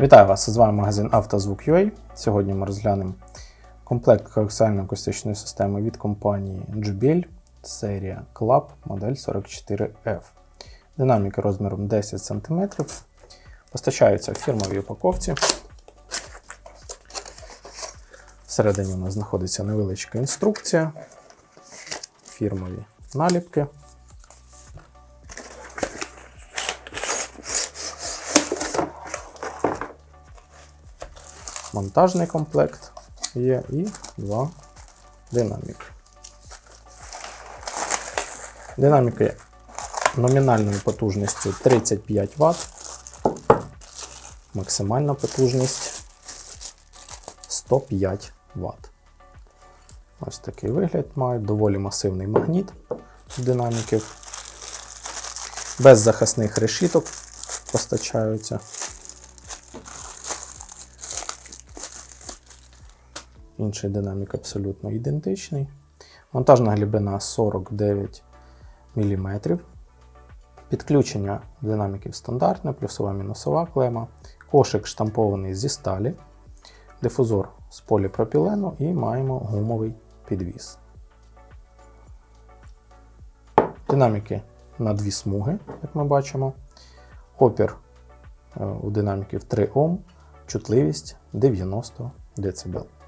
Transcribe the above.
Вітаю вас! З вами магазин «Автозвук.UA». Сьогодні ми розглянемо комплект коаксіальної акустичної системи від компанії JBL, серія Club, модель 44F. Динаміки розміром 10 см. Постачаються в фірмовій упаковці. Всередині у нас знаходиться невеличка інструкція, фірмові наліпки. Монтажний комплект є і два динаміки. Динаміки номінальною потужністю 35 Вт, максимальна потужність 105 Вт. Ось такий вигляд мають, доволі масивний магніт динаміків. Без захисних решіток постачаються. Інший динамік абсолютно ідентичний. Монтажна глибина 49 мм. Підключення динаміків стандартне, плюсова мінусова клема. Кошик штампований зі сталі, дифузор з поліпропілену і маємо гумовий підвіс. Динаміки на дві смуги, як ми бачимо. Опір е, у динаміків 3 Ом, чутливість 90 дБ.